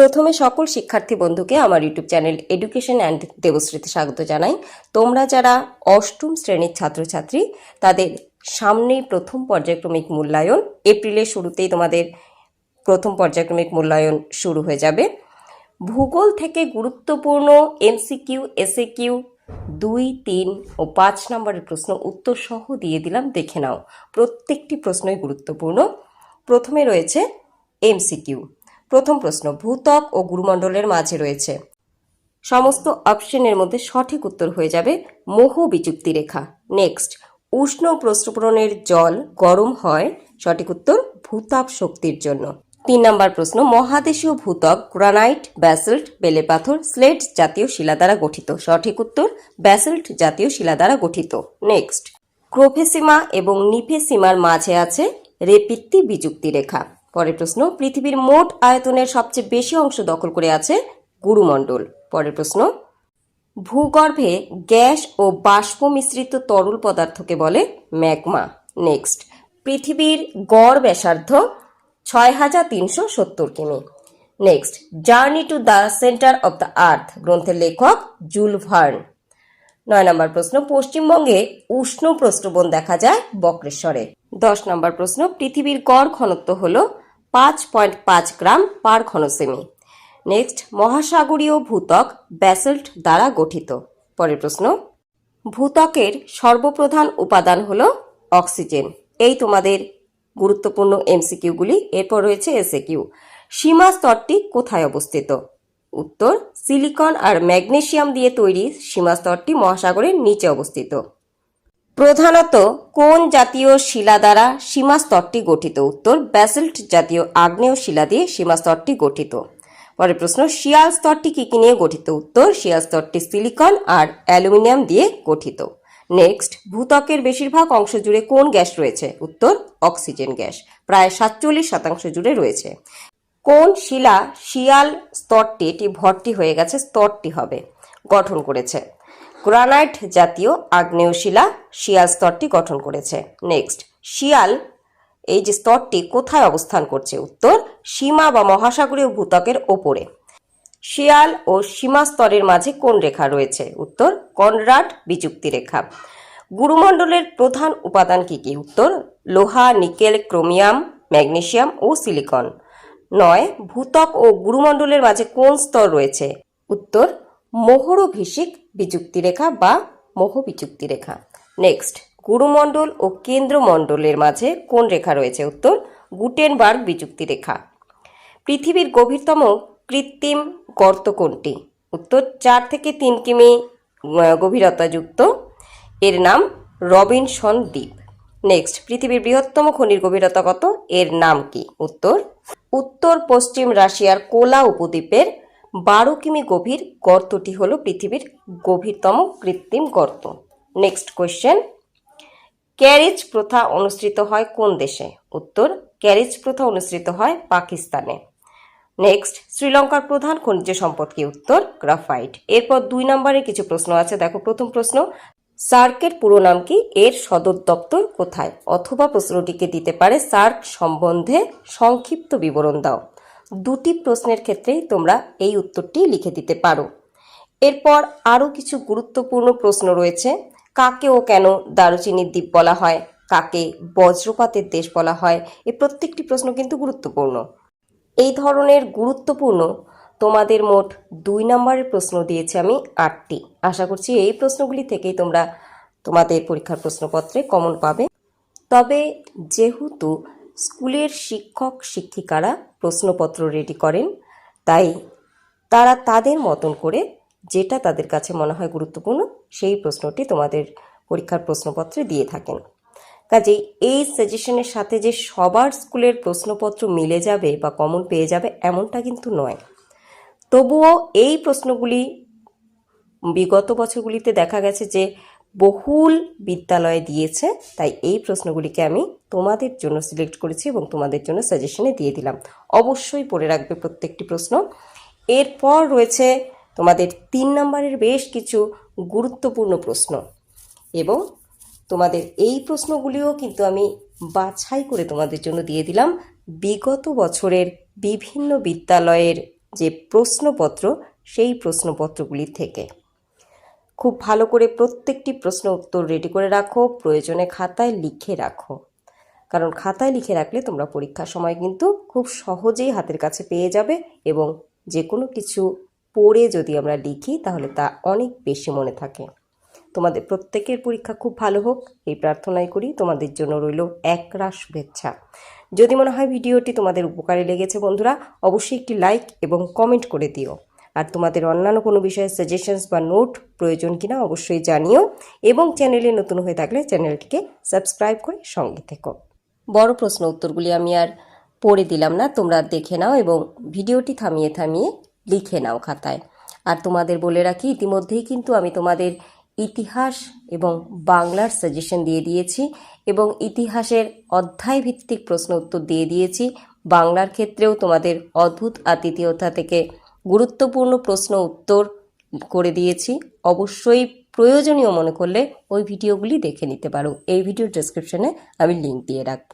প্রথমে সকল শিক্ষার্থী বন্ধুকে আমার ইউটিউব চ্যানেল এডুকেশন অ্যান্ড দেবশ্রীতে স্বাগত জানাই। তোমরা যারা অষ্টম শ্রেণির ছাত্রছাত্রী, তাদের সামনেই প্রথম পর্যায়ক্রমিক মূল্যায়ন। এপ্রিলের শুরুতেই তোমাদের প্রথম পর্যায়ক্রমিক মূল্যায়ন শুরু হয়ে যাবে। ভূগোল থেকে গুরুত্বপূর্ণ এমসিকিউ এসএ কিউ দুই, তিন ও পাঁচ নম্বরের প্রশ্ন উত্তর সহ দিয়ে দিলাম, দেখে নাও। প্রত্যেকটি প্রশ্নই গুরুত্বপূর্ণ। প্রথমে রয়েছে এমসিকিউ প্রথম প্রশ্ন, ভূত্বক ও গুরুমণ্ডলের মাঝে রয়েছে। সমস্ত অপশনের মধ্যে সঠিক উত্তর হয়ে যাবে মোহ বিযুক্তি রেখা। নেক্সট, উষ্ণ প্রস্রবণের জল গরম হয়, সঠিক উত্তর, ভূতাপ শক্তির জন্য। তিন নম্বর প্রশ্ন, মহাদেশীয় ভূত্বক, গ্রানাইট, ব্যাসল্ট বেলে পাথর, স্লেট জাতীয় শিলা দ্বারা গঠিত। সঠিক উত্তর, ব্যাসল্ট জাতীয় শিলা দ্বারা গঠিত। নেক্সট, ক্রোফেসিমা এবং নিফেসিমার মাঝে আছে রেপিত্তি বিযুক্তি রেখা। পরের প্রশ্ন, পৃথিবীর মোট আয়তনের সবচেয়ে বেশি অংশ দখল করে আছে গুরুমণ্ডল। পরের প্রশ্ন, ভূগর্ভে গ্যাস ও বাষ্প মিশ্রিত তরল পদার্থকে বলে ম্যাগমা। নেক্সট, পৃথিবীর গড় ব্যাসার্ধ ছয় হাজার তিনশো সত্তর কিমি। Next, journey to the centre of the earth, গ্রন্থের লেখক জুল ভার্ন। নয় নম্বর প্রশ্ন, পশ্চিমবঙ্গে উষ্ণ প্রস্রবণ দেখা যায় বক্রেশ্বরে। দশ নম্বর প্রশ্ন, পৃথিবীর গড় ঘনত্ব হল পাঁচ পয়েন্ট পাঁচ গ্রাম পার ঘনসেমি। নেক্সট, মহাসাগরীয় ভূত্বক ব্যাসল্ট দ্বারা গঠিত। পরের প্রশ্ন, ভূত্বকের সর্বপ্রধান উপাদান হল অক্সিজেন। এই তোমাদের গুরুত্বপূর্ণ এমসিকিউগুলি এরপর রয়েছে এসএকিউ সীমা স্তরটি কোথায় অবস্থিত? উত্তর, সিলিকন আর ম্যাগনেশিয়াম দিয়ে তৈরি সীমাস্তরটি মহাসাগরের নিচে অবস্থিত। প্রধানত কোন জাতীয় শিলা দ্বারা সীমাস্তরটি গঠিত? উত্তর, ব্যাসল্ট জাতীয় আগ্নেয় শিলা দিয়ে সীমাস্তরটি গঠিত। পরের প্রশ্ন, শিয়াল স্তরটি কি কি নিয়ে গঠিত? উত্তর, শিয়াল স্তরটি সিলিকন আর অ্যালুমিনিয়াম দিয়ে গঠিত। নেক্সট, ভূত্বকের বেশিরভাগ অংশ জুড়ে কোন গ্যাস রয়েছে? উত্তর, অক্সিজেন গ্যাস, প্রায় সাতচল্লিশ শতাংশ জুড়ে রয়েছে। কোন শিলা শিয়াল স্তরটি, এটি ভর্তি হয়ে গেছে, স্তরটি হবে, গঠন করেছে। গ্রানাইট জাতীয় আগ্নেয় শিলা শিয়াল স্তরটি গঠন করেছে। নেক্সট, শিয়াল এই যে স্তরটি কোথায় অবস্থান করছে? উত্তর, সীমা বা মহাসাগরীয় ভূতকের ওপরে। শিয়াল ও সীমা স্তরের মাঝে কোন রেখা রয়েছে? উত্তর, কনরাড বিযুক্তি রেখা। গুরুমণ্ডলের প্রধান উপাদান কি কি? উত্তর, লোহা, নিকেল, ক্রোমিয়াম ম্যাগনেশিয়াম ও সিলিকন। নয়, ভূতক ও গুরুমণ্ডলের মাঝে কোন স্তর রয়েছে? উত্তর, মোহরভিষিক বিযুক্তি রেখা বা মোহ বিযুক্তি রেখা নেক্সট গুরুমণ্ডল ও কেন্দ্রমণ্ডলের মাঝে কোন রেখা রয়েছে? উত্তর, গুটেনবার্গ বিযুক্তি রেখা পৃথিবীর গভীরতম কৃত্রিম গর্ত কোনটি? উত্তর, চার থেকে তিন কিমি গভীরতাযুক্ত। এর নাম রবিনসন দ্বীপ। নেক্সট পৃথিবীর বৃহত্তম খনির গভীরতা কত? এর নাম কি? উত্তর উত্তর পশ্চিম রাশিয়ার কোলা উপদ্বীপের বারো কিমি গভীর গর্তটি হল পৃথিবীর গভীরতম কৃত্রিম গর্ত। নেক্সট কোয়েশ্চেন ক্যারেজ প্রথা অনুসৃত হয় কোন দেশে? উত্তর ক্যারেজ প্রথা অনুসৃত হয় পাকিস্তানে। নেক্সট শ্রীলঙ্কার প্রধান খনিজ সম্পদ কি? উত্তর গ্রাফাইট এরপর দুই নম্বরে কিছু প্রশ্ন আছে। দেখো প্রথম প্রশ্ন। সার্কের পুরো নাম কি? এর সদর দপ্তর কোথায়? অথবা প্রশ্নটিকে দিতে পারে সার্ক সম্বন্ধে সংক্ষিপ্ত বিবরণ দাও। দুটি প্রশ্নের ক্ষেত্রেই তোমরা এই উত্তরটি লিখে দিতে পারো। এরপর আরও কিছু গুরুত্বপূর্ণ প্রশ্ন রয়েছে। কাকে ও কেন দারুচিনির দ্বীপ বলা হয়? কাকে বজ্রপাতের দেশ বলা হয়? এই প্রত্যেকটি প্রশ্ন কিন্তু গুরুত্বপূর্ণ। এই ধরনের গুরুত্বপূর্ণ তোমাদের মোট দুই নম্বরের প্রশ্ন দিয়েছি আমি আটটি। আশা করছি এই প্রশ্নগুলি থেকেই তোমরা তোমাদের পরীক্ষার প্রশ্নপত্রে কমন পাবে। তবে যেহেতু স্কুলের শিক্ষক শিক্ষিকারা প্রশ্নপত্র রেডি করেন, তাই তারা তাদের মতন করে যেটা তাদের কাছে মনে হয় গুরুত্বপূর্ণ সেই প্রশ্নটি তোমাদের পরীক্ষার প্রশ্নপত্রে দিয়ে থাকেন। কাজেই এই সাজেশনের সাথে যে সবার স্কুলের প্রশ্নপত্র মিলে যাবে বা কমন পেয়ে যাবে এমনটা কিন্তু নয়। তবুও এই প্রশ্নগুলি বিগত বছরগুলিতে দেখা গেছে যে বহুল বিদ্যালয়ে দিয়েছে, তাই এই প্রশ্নগুলিকে আমি তোমাদের জন্য সিলেক্ট করেছি এবং তোমাদের জন্য সাজেশনে দিয়ে দিলাম। অবশ্যই পড়ে রাখবে প্রত্যেকটি প্রশ্ন। এরপর রয়েছে তোমাদের তিন নম্বরের বেশ কিছু গুরুত্বপূর্ণ প্রশ্ন এবং তোমাদের এই প্রশ্নগুলিও কিন্তু আমি বাছাই করে তোমাদের জন্য দিয়ে দিলাম। বিগত বছরের বিভিন্ন বিদ্যালয়ের যে প্রশ্নপত্র, সেই প্রশ্নপত্রগুলি থেকে। খুব ভালো করে প্রত্যেকটি প্রশ্ন উত্তর রেডি করে রাখো, প্রয়োজনে খাতায় লিখে রাখো। কারণ খাতায় লিখে রাখলে তোমরা পরীক্ষার সময় কিন্তু খুব সহজেই হাতের কাছে পেয়ে যাবে এবং যে কোনো কিছু পড়ে যদি আমরা লিখি, তাহলে তা অনেক বেশি মনে থাকে। তোমাদের প্রত্যেকের পরীক্ষা খুব ভালো হোক। এই প্রার্থনাই করি, তোমাদের জন্য রইল একরাশ শুভেচ্ছা। যদি মনে হয় ভিডিওটি তোমাদের উপকারে লেগেছে বন্ধুরা, অবশ্যই একটি লাইক এবং কমেন্ট করে দিও। আর তোমাদের অন্যান্য কোনো বিষয়ে সাজেশনস বা নোট প্রয়োজন কিনা অবশ্যই জানিও এবং চ্যানেলে নতুন হয়ে থাকলে চ্যানেলটিকে সাবস্ক্রাইব করে সঙ্গে থেকো। বড় প্রশ্ন উত্তরগুলি আমি আর পড়ে দিলাম না, তোমরা দেখে নাও এবং ভিডিওটি থামিয়ে থামিয়ে লিখে নাও খাতায়। আর তোমাদের বলে রাখি, ইতিমধ্যেই কিন্তু আমি তোমাদের ইতিহাস এবং বাংলার সাজেশন দিয়ে দিয়েছি এবং ইতিহাসের অধ্যায় ভিত্তিক প্রশ্ন উত্তর দিয়ে দিয়েছি। বাংলার ক্ষেত্রেও তোমাদের অদ্ভুত আতিথেয়তা থেকে গুরুত্বপূর্ণ প্রশ্ন উত্তর করে দিয়েছি। অবশ্যই প্রয়োজনীয় মনে করলে ওই ভিডিওগুলি দেখে নিতে পারো। এই ভিডিও ডেসক্রিপশনে আমি লিঙ্ক দিয়ে রাখব।